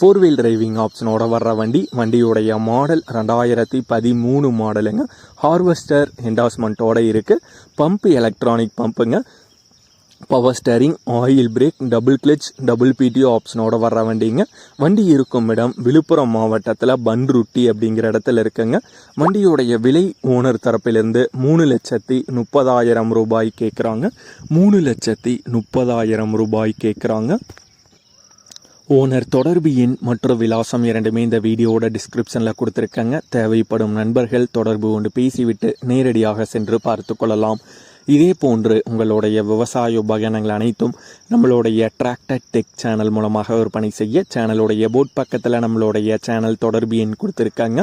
Four wheel driving ஆப்ஷனோட வர்ற வண்டி வண்டியுடைய மாடல் ரெண்டாயிரத்தி பதிமூணு மாடலுங்க ஹார்வெஸ்டர் என்டாஸ்மெண்ட்டோடு இருக்குது pump electronic பம்புங்க power steering oil brake double clutch double PTO ஆப்ஷனோட வர்ற வண்டிங்க. வண்டி இருக்கும் இடம் விழுப்புரம் மாவட்டத்தில் பன்ருட்டி அப்படிங்கிற இடத்துல இருக்குங்க. வண்டியுடைய விலை ஓனர் தரப்பிலிருந்து மூணு லட்சத்தி முப்பதாயிரம் ரூபாய் கேட்குறாங்க மூணு லட்சத்தி முப்பதாயிரம் ரூபாய் கேட்குறாங்க ஓனர் தொடர்பு எண் மற்றும் விலாசம் இரண்டுமே இந்த வீடியோவோட டிஸ்கிரிப்ஷனில் கொடுத்துருக்கங்க. தேவைப்படும் நண்பர்கள் தொடர்பு கொண்டு பேசிவிட்டு நேரடியாக சென்று பார்த்து கொள்ளலாம். இதே போன்று உங்களுடைய விவசாய உபகரணங்கள் அனைத்தும் நம்மளுடைய டிராக்டர் டெக் சேனல் மூலமாக விற்பனை செய்ய சேனலுடைய போட் பக்கத்தில் நம்மளுடைய சேனல் தொடர்பு எண் கொடுத்துருக்காங்க.